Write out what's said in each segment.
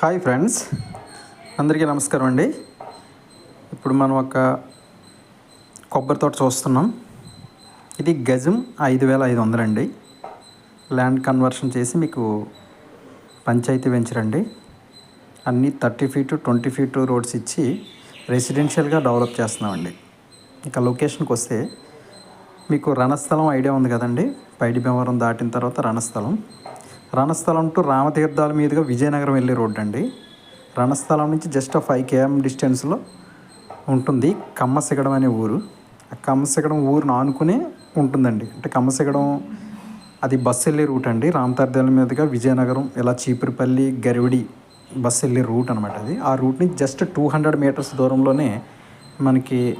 Hi friends అందరికీ నమస్కారం అండి. ఇప్పుడు మనం ఒక కొబ్బరి తోట చూస్తున్నాం. ఇది గజం ఐదు వేల ఐదు వందలండి ల్యాండ్ కన్వర్షన్ చేసి మీకు పంచాయతీ వెంచరండి అన్నీ thirty feet twenty feet roads ఇచ్చి రెసిడెన్షియల్గా డెవలప్ చేస్తున్నామండి. ఇక లొకేషన్కి వస్తే మీకు రణస్థలం ఐడియా ఉంది కదండి. పైడి భీమవరం దాటిన తర్వాత రణస్థలం. రణస్థలం టు రామతీర్థాల మీదుగా విజయనగరం వెళ్ళే రోడ్డు అండి. రణస్థలం నుంచి జస్ట్ ఫైవ్ కేఎం డిస్టెన్స్లో ఉంటుంది కమ్మసిగడం అనే ఊరు. ఆ కమ్మసిగడం ఊరును ఆనుకునే ఉంటుందండి. అంటే కమ్మసిగడం అది బస్సు వెళ్ళే రూట్ అండి. రామతీర్థాల మీదుగా విజయనగరం ఇలా చీపురుపల్లి గరివిడి బస్సు వెళ్ళే రూట్ అనమాట అది. ఆ రూట్ని జస్ట్ టూ హండ్రెడ్ మీటర్స్ దూరంలోనే మనకి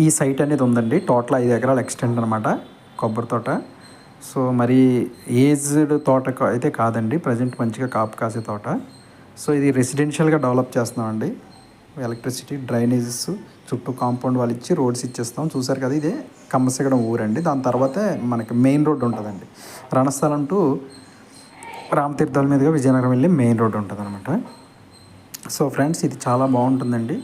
ఈ సైట్ అనేది ఉందండి. టోటల్ ఐదు ఎకరాల ఎక్స్టెంట్ అనమాట కొబ్బరి తోట. సో మరి ఏజ్డ్ తోట అయితే కాదండి. ప్రజెంట్ మంచిగా కాపు కాసే తోట. సో ఇది రెసిడెన్షియల్గా డెవలప్ చేస్తున్నామండి. ఎలక్ట్రిసిటీ డ్రైనేజెస్ చుట్టూ కాంపౌండ్ వాళ్ళు ఇచ్చి రోడ్స్ ఇచ్చేస్తాం. చూసారు కదా ఇదే కమ్మసగడం ఊరండి. దాని తర్వాత మనకి మెయిన్ రోడ్ ఉంటుందండి. రణస్థలం టు రామతీర్థాల మీదుగా విజయనగరం వెళ్ళి మెయిన్ రోడ్ ఉంటుంది అనమాట సో ఫ్రెండ్స్ ఇది చాలా బాగుంటుందండి.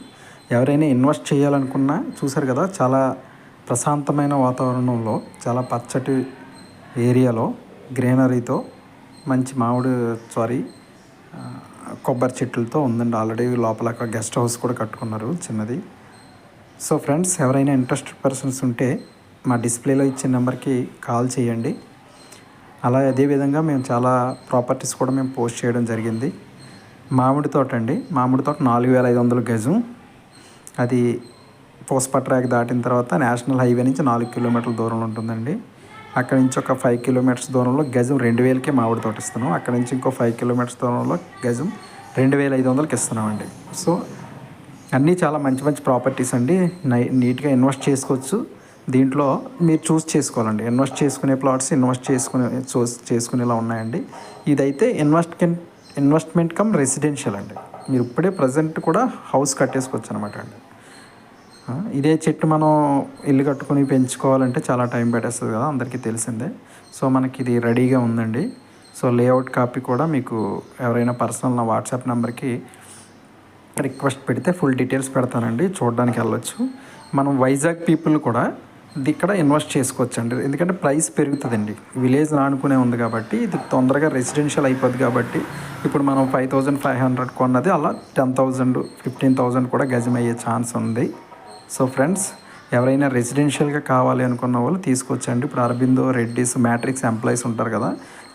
ఎవరైనా ఇన్వెస్ట్ చేయాలనుకున్నా చూసారు కదా చాలా ప్రశాంతమైన వాతావరణంలో చాలా పచ్చటి ఏరియాలో గ్రీనరీతో మంచి మామిడి సారీ కొబ్బరి చెట్లతో ఉందండి. ఆల్రెడీ లోపల ఒక గెస్ట్ హౌస్ కూడా కట్టుకున్నారు చిన్నది. సో ఫ్రెండ్స్ ఎవరైనా ఇంట్రెస్టెడ్ పర్సన్స్ ఉంటే మా డిస్ప్లేలో ఇచ్చిన నెంబర్కి కాల్ చేయండి. అలా అదేవిధంగా మేము చాలా ప్రాపర్టీస్ కూడా మేము పోస్ట్ చేయడం జరిగింది. మామిడి తోట అండి. మామిడి తోట నాలుగు వేల ఐదు వందల గజం. అది పోస్పా ట్రాక్ దాటిన తర్వాత నేషనల్ హైవే నుంచి నాలుగు కిలోమీటర్ల దూరంలో ఉంటుందండి. అక్కడ నుంచి ఒక ఫైవ్ కిలోమీటర్స్ దూరంలో గజం రెండు వేలకే మామిడి తోట ఇస్తున్నాం. అక్కడ నుంచి ఇంకో ఫైవ్ కిలోమీటర్స్ దూరంలో గజం రెండు వేల ఐదు వందలకి ఇస్తున్నామండి. సో అన్నీ చాలా మంచి మంచి ప్రాపర్టీస్ అండి. నై నీట్గా ఇన్వెస్ట్ చేసుకోవచ్చు. దీంట్లో మీరు చూస్ చేసుకోవాలండి. ఇన్వెస్ట్ చేసుకునే ప్లాట్స్ ఇన్వెస్ట్ చేసుకునే చూస్ చేసుకునేలా ఉన్నాయండి. ఇదైతే invest can investment cum residential అండి. మీరు ఇప్పుడే ప్రజెంట్ కూడా హౌస్ కట్టేసుకోవచ్చు అనమాట అండి. ఇదే చెట్టు మనం ఇల్లు కట్టుకుని పెంచుకోవాలంటే చాలా టైం పెట్టేస్తుంది కదా అందరికీ తెలిసిందే. సో మనకి ఇది రెడీగా ఉందండి. సో లేఅవుట్ కాపీ కూడా మీకు ఎవరైనా పర్సనల్ నా వాట్సాప్ నెంబర్కి రిక్వెస్ట్ పెడితే ఫుల్ డీటెయిల్స్ పెడతానండి చూడడానికి వెళ్ళొచ్చు. మనం వైజాగ్ పీపుల్ కూడా ఇక్కడ ఇన్వెస్ట్ చేసుకోవచ్చు అండి ఎందుకంటే ప్రైస్ పెరుగుతుందండి. విలేజ్ ఆనుకునే ఉంది కాబట్టి ఇది తొందరగా రెసిడెన్షియల్ అయిపోద్ది కాబట్టి ఇప్పుడు మనం ఫైవ్ థౌజండ్ ఫైవ్ హండ్రెడ్ కొన్నది అలా టెన్ థౌజండ్ ఫిఫ్టీన్ థౌజండ్ కూడా గజం అయ్యే ఛాన్స్ ఉంది. సో ఫ్రెండ్స్ ఎవరైనా రెసిడెన్షియల్గా కావాలి అనుకున్న వాళ్ళు తీసుకొచ్చండి. ఇప్పుడు అరబిందో రెడ్డిస్ మ్యాట్రిక్స్ ఎంప్లాయీస్ ఉంటారు కదా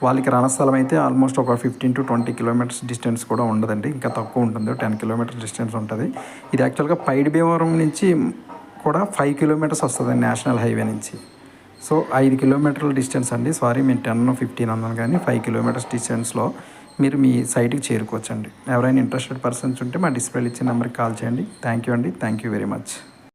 వాళ్ళకి రణస్థలం అయితే ఆల్మోస్ట్ ఒక fifteen to twenty kilometres distance కూడా ఉండదండి. ఇంకా తక్కువ ఉంటుంది. టెన్ కిలోమీటర్స్ డిస్టెన్స్ ఉంటుంది. ఇది యాక్చువల్గా పైడి భీమవరం నుంచి కూడా ఫైవ్ కిలోమీటర్స్ వస్తుంది నేషనల్ హైవే నుంచి. సో ఐదు కిలోమీటర్ల డిస్టెన్స్ అండి. సారీ మేము టెన్ ఫిఫ్టీన్ అన్నాను కానీ ఫైవ్ కిలోమీటర్స్ డిస్టెన్స్లో మీరు మీ సైట్కి చేరుకోవచ్చండి. ఎవరైనా ఇంట్రెస్టెడ్ పర్సన్స్ ఉంటే మా డిస్ప్లేలు ఇచ్చిన నెంబర్కి కాల్ చేయండి. థ్యాంక్ యూ అండి. Thank you very much